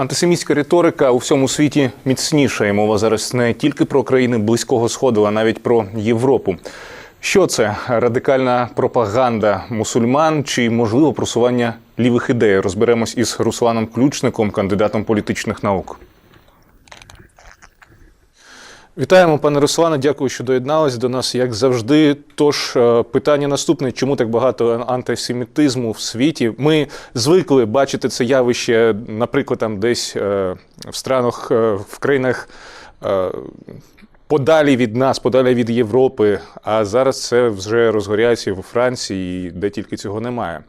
Антисемітська риторика у всьому світі міцніша, мова зараз не тільки про країни близького сходу, а навіть про Європу. Що це радикальна пропаганда мусульман чи можливо просування лівих ідей? Розберемось із Русланом Ключником, кандидатом політичних наук. Вітаємо, пане Руслане. Дякую, що доєднались до нас, як завжди. Тож е, питання наступне: чому так багато антисемітизму в світі? Ми звикли бачити це явище, наприклад, там десь е, в странах, е, в країнах. Подалі від нас, подалі від Європи, а зараз це вже розгоряється у Франції, де тільки цього немає.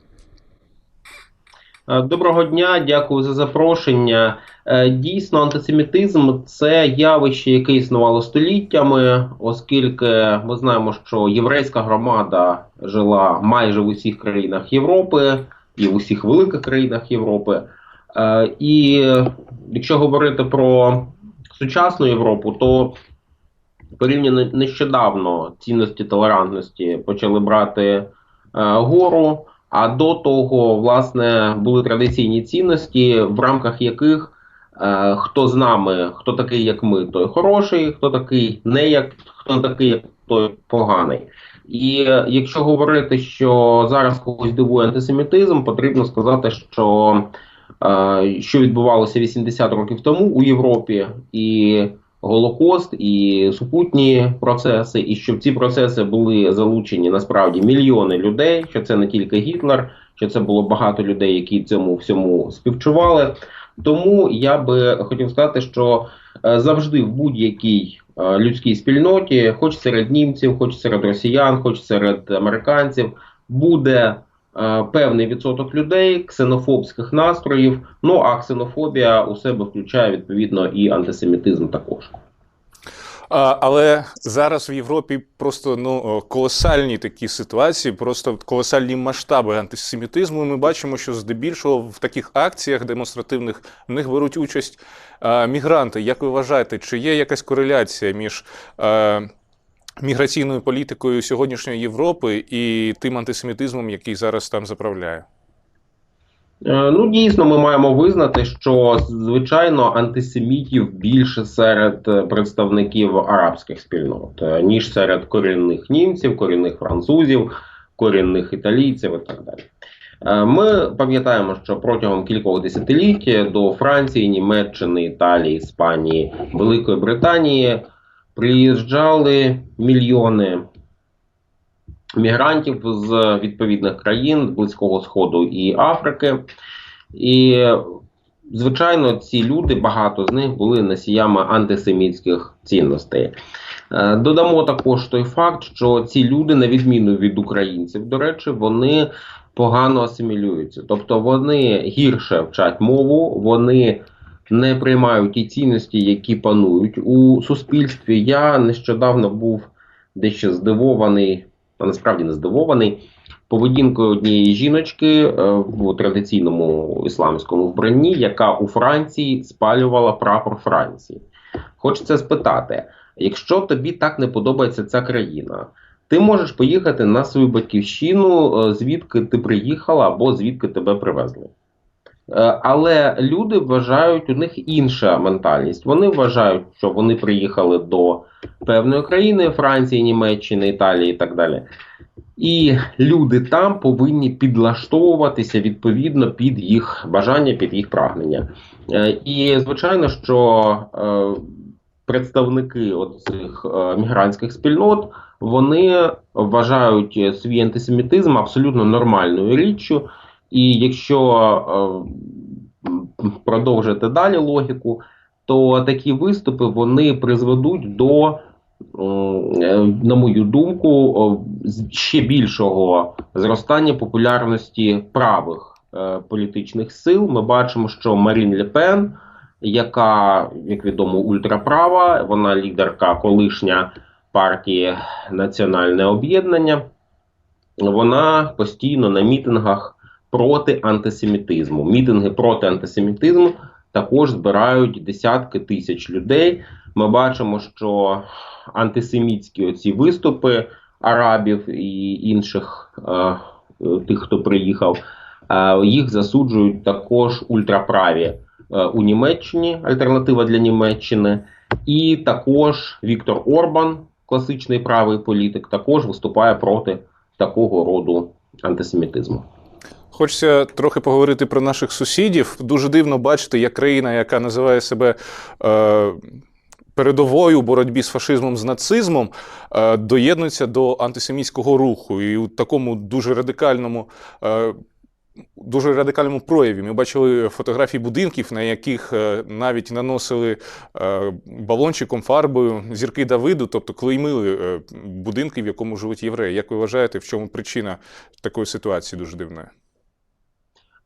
Е, Доброго дня, дякую за запрошення. Е, Дійсно, антисемітизм це явище, яке існувало століттями, оскільки ми знаємо, що єврейська громада жила майже в усіх країнах Європи і в усіх великих країнах Європи. Е, І якщо говорити про сучасну Європу, то порівняно нещодавно цінності толерантності почали брати гору. А до того, власне, були традиційні цінності, в рамках яких е, хто з нами, хто такий, як ми, той хороший, хто такий не як хто такий, як той поганий. І е, якщо говорити, що зараз когось дивує антисемітизм, потрібно сказати, що е, що відбувалося 80 років тому у Європі, і Голокост, і супутні процеси, і щоб ці процеси були залучені насправді мільйони людей, що це не тільки Гітлер, що це було багато людей, які цьому всьому співчували. Тому я би хотів сказати, що е, завжди в будь-якій е, людській спільноті, хоч серед німців, хоч серед росіян, хоч серед американців, буде певний відсоток людей, ксенофобських настроїв. Ну а ксенофобія у себе включає відповідно і антисемітизм також. Але зараз в Європі просто ну колосальні такі ситуації, просто колосальні масштаби антисемітизму. Ми бачимо, що здебільшого в таких акціях демонстративних в них беруть участь мігранти. Як ви вважаєте, чи є якась кореляція між а, міграційною політикою сьогоднішньої Європи і тим антисемітизмом, який зараз там заправляє? Е, Ну, дійсно, ми маємо визнати, що звичайно антисемітів більше серед е, представників арабських спільнот, е, ніж серед корінних німців, корінних французів, корінних італійців і так далі. Ми пам'ятаємо, що протягом кількох десятиліть до Франції, Німеччини, Італії, Іспанії, Великої Британії приїжджали мільйони мігрантів з відповідних країн Близького Сходу і Африки. І, звичайно, ці люди, багато з них були носіями антисемітських цінностей. Е, Додамо також той факт, що ці люди, на відміну від українців, до речі, вони погано асимілюються. Тобто вони гірше вчать мову, вони не приймають ті цінності, які панують у суспільстві. Я нещодавно був дещо здивований, а насправді не здивований. Поведінкою однієї жіночки е, в традиційному ісламському вбранні, яка у Франції спалювала прапор Франції. Хочеться спитати: якщо тобі так не подобається ця країна, ти можеш поїхати на свою батьківщину, е, звідки ти приїхала або звідки тебе привезли. Е, Але люди вважають, у них інша ментальність. Вони вважають, що вони приїхали до певної країни Франції, Німеччини, Італії і так далі. І люди там повинні підлаштовуватися відповідно під їх бажання, під їх прагнення. Е, І звичайно, що е, представники цих мігрантських спільнот вони вважають свій антисемітизм абсолютно нормальною річчю. І якщо е, продовжити далі логіку, то такі виступи вони призведуть до е, на мою думку, з- ще більшого зростання популярності правих е, політичних сил. Ми бачимо, що Марін Ле Пен, яка, як відомо, ультраправа, вона лідерка колишня партії Національне об'єднання, вона постійно на мітингах проти антисемітизму. Мітинги проти антисемітизму також збирають десятки тисяч людей. Ми бачимо, що антисемітські оці виступи арабів і інших е, тих, хто приїхав, е, їх засуджують також ультраправі е, у Німеччині, альтернатива для Німеччини, і також Віктор Орбан, класичний правий політик, також виступає проти такого роду антисемітизму. Хочеться трохи поговорити про наших сусідів. Дуже дивно бачити, як країна, яка називає себе е, передовою у боротьбі з фашизмом, з нацизмом, е, доєднується до антисемітського руху. І у такому дуже радикальному. Е, Дуже радикальному прояві. Ми бачили фотографії будинків, на яких е, навіть наносили е, балончиком, фарбою зірки Давиду, тобто клеймили е, будинки, в якому живуть євреї. Як ви вважаєте, в чому причина такої ситуації дуже дивної?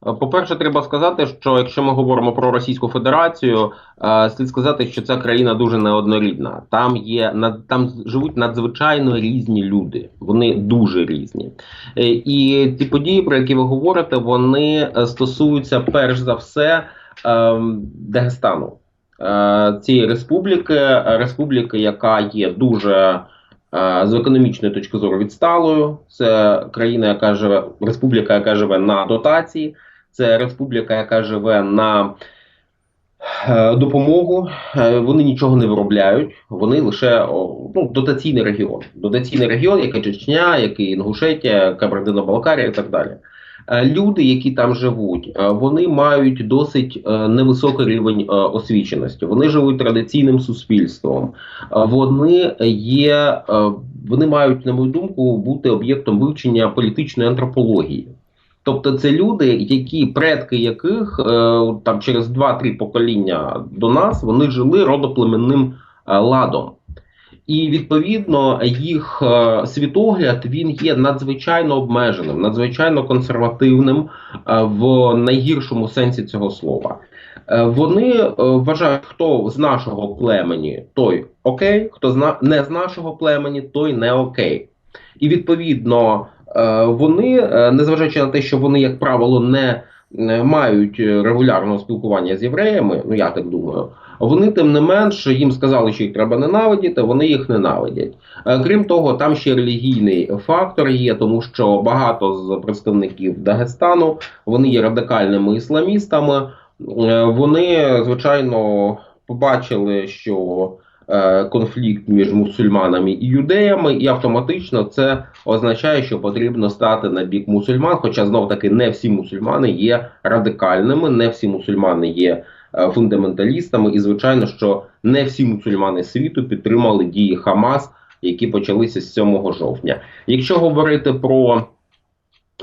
Е, По-перше, треба сказати, що якщо ми говоримо про Російську Федерацію, е, слід сказати, що ця країна дуже неоднорідна. Там є над- там живуть надзвичайно різні люди. Вони дуже різні. Е, І ті події, про які ви говорите, вони стосуються перш за все е, Дагестану. Цієї республіки, республіки, яка є дуже з економічної точки зору відсталою. Це країна, яка живе, республіка, яка живе на дотації. Це республіка, яка живе на е, допомогу. Е, Вони нічого не виробляють. Вони лише ну, дотаційний регіон. Дотаційний регіон, як і Чечня, як і Інгушетія, Кабардино-Балкарія і так далі. Е, Люди, які там живуть, е, вони мають досить е, невисокий рівень освіченості. Вони живуть традиційним суспільством. Вони є, вони мають, на мою думку, бути об'єктом вивчення політичної антропології. Тобто це люди, які предки яких там через 2-3 покоління до нас вони жили родоплеменним ладом. І відповідно їх е, світогляд він є надзвичайно обмеженим, надзвичайно консервативним е, в найгіршому сенсі цього слова. Е, вони вважають, хто з нашого племені, той окей, хто не з нашого племені, той не окей. І відповідно вони, незважаючи на те, що вони, як правило, не мають е, регулярного спілкування з євреями, ну я так думаю, вони тим не менш їм сказали, що їх треба ненавидіти, вони їх ненавидять. Е, Крім того, там ще релігійний фактор є, тому що багато з представників Дагестану вони є радикальними ісламістами. Е, Вони, звичайно, побачили, що е, конфлікт між мусульманами і юдеями, і автоматично це означає, що потрібно стати на бік мусульман. Хоча знов таки не всі мусульмани є радикальними, не всі мусульмани є е, фундаменталістами, і звичайно, що не всі мусульмани світу підтримали дії Хамас, які почалися з 7 жовтня. Якщо говорити про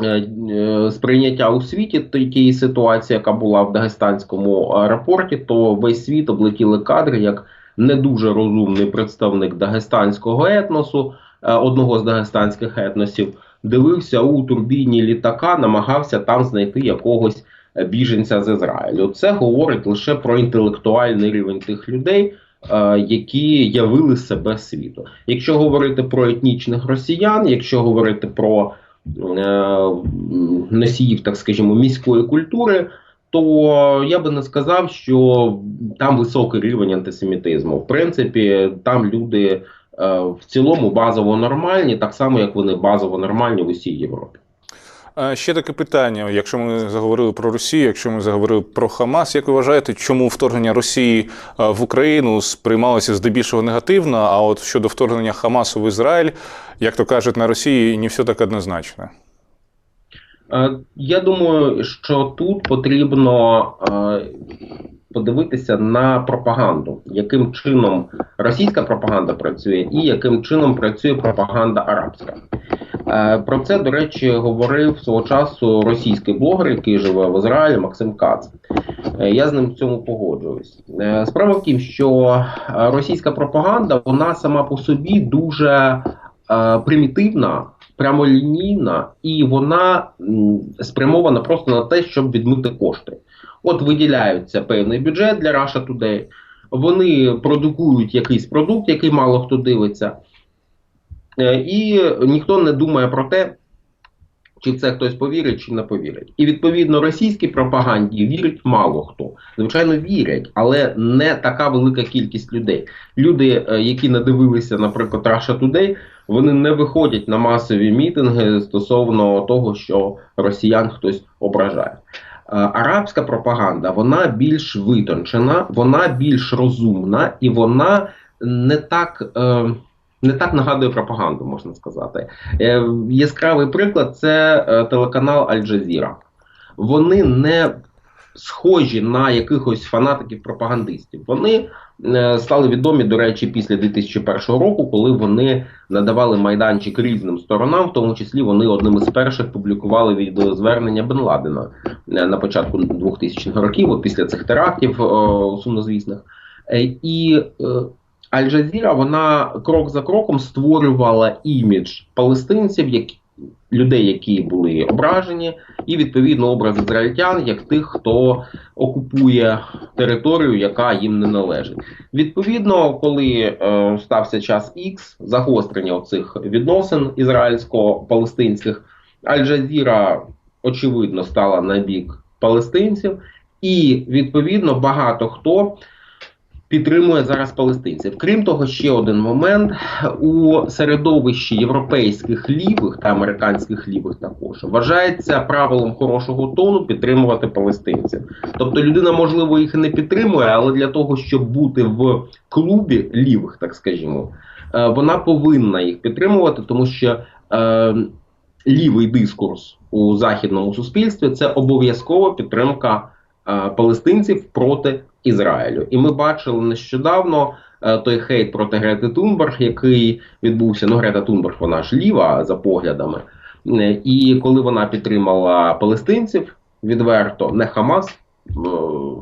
е, е, сприйняття у світі тієї ситуації, яка була в Дагестанському аеропорті, то весь світ облетіли кадри, як не дуже розумний представник дагестанського етносу, е, одного з дагестанських етносів, дивився у турбіні літака, намагався там знайти якогось е, біженця з Ізраїлю. Це говорить лише про інтелектуальний рівень тих людей. е, Які явили себе світу. Якщо говорити про етнічних росіян, якщо говорити про носіїв, так скажімо, міської культури, то я би не сказав, що там високий рівень антисемітизму. В принципі, там люди е, в цілому базово нормальні, так само як вони базово нормальні в усій Європі. Ще таке питання. Якщо ми заговорили про Росію, якщо ми заговорили про Хамас, як ви вважаєте, чому вторгнення Росії е, в Україну сприймалося здебільшого негативно? А от щодо вторгнення Хамасу в Ізраїль, як то кажуть на Росії, не все так однозначно. Е, Я думаю, що тут потрібно е, подивитися на пропаганду, яким чином російська пропаганда працює, і яким чином працює пропаганда арабська. Е, Про це, до речі, говорив свого часу російський блогер, який живе в Ізраїлі, Максим Кац. Я з ним в цьому погоджуюсь. Справа в тім, що російська пропаганда вона сама по собі дуже примітивна, прямолінійна, і вона спрямована просто на те, щоб відмити кошти. От виділяється певний бюджет для Russia Today, вони продукують якийсь продукт, який мало хто дивиться, е, і ніхто не думає про те, чи це хтось повірить, чи не повірить. І відповідно російській пропаганді вірить мало хто. Звичайно, вірять, але не така велика кількість людей. Люди, е, які надивилися, наприклад, Russia Today, вони не виходять на масові мітинги стосовно того, що росіян хтось ображає. арабська пропаганда вона більш витончена, вона більш розумна і вона не так. Е, не так нагадує пропаганду, можна сказати. Е, яскравий приклад це е, телеканал Аль-Джазіра. Вони не схожі на якихось фанатиків-пропагандистів. Вони е, стали відомі, до речі, після 2001 року, коли вони надавали майданчик різним сторонам, в тому числі вони одним із перших публікували відеозвернення Бен Ладена е, на початку 2000-х років, після цих терактів сумнозвісних. Е, І Аль-Джазіра вона крок за кроком створювала імідж палестинців, які людей, які були ображені, і відповідно образ ізраїльтян як тих, хто окупує територію, яка їм не належить. Відповідно, коли е, стався час X, загострення цих відносин ізраїльсько-палестинських, Аль-Джазіра очевидно стала на бік палестинців, і відповідно багато хто підтримує зараз палестинців. Крім того, ще один момент у середовищі європейських лівих та американських лівих також вважається правилом хорошого тону підтримувати палестинців. Тобто людина, можливо, їх не підтримує, але для того, щоб бути в клубі лівих, так скажімо, е, вона повинна їх підтримувати, тому що е, лівий дискурс у західному суспільстві це обов'язкова підтримка палестинців проти Ізраїлю. І ми бачили нещодавно е, той хейт проти Грети Тунберг, який відбувся. Ну, Грета Тунберг, вона ж ліва за поглядами. Е, І коли вона підтримала палестинців відверто, не Хамас. е,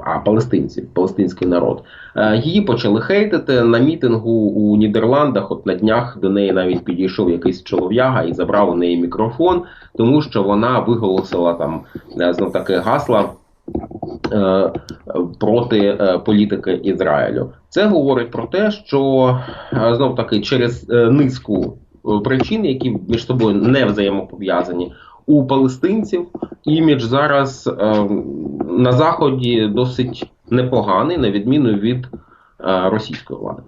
А палестинців, палестинський народ, Е, її почали хейтити на мітингу у Нідерландах. От на днях до неї навіть підійшов якийсь чолов'яга і забрав у неї мікрофон, тому що вона виголосила там е, знов таки гасла е, проти е, політики Ізраїлю. Це говорить про те, що е, знов таки через е, низку е, причин, які між собою не взаємопов'язані, у палестинців імідж зараз е, на заході досить непоганий, на відміну від е, російської влади.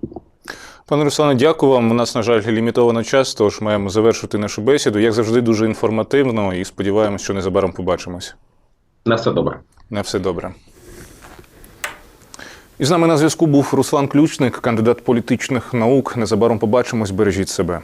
Пане Руслане, дякую вам. У нас, на жаль, лімітовано час, тож маємо завершити нашу бесіду. Як завжди, дуже інформативно і сподіваємось, що незабаром побачимось. На все добре. На все добре. І з нами на зв'язку був Руслан Ключник, кандидат політичних наук. Незабаром побачимось. Бережіть себе.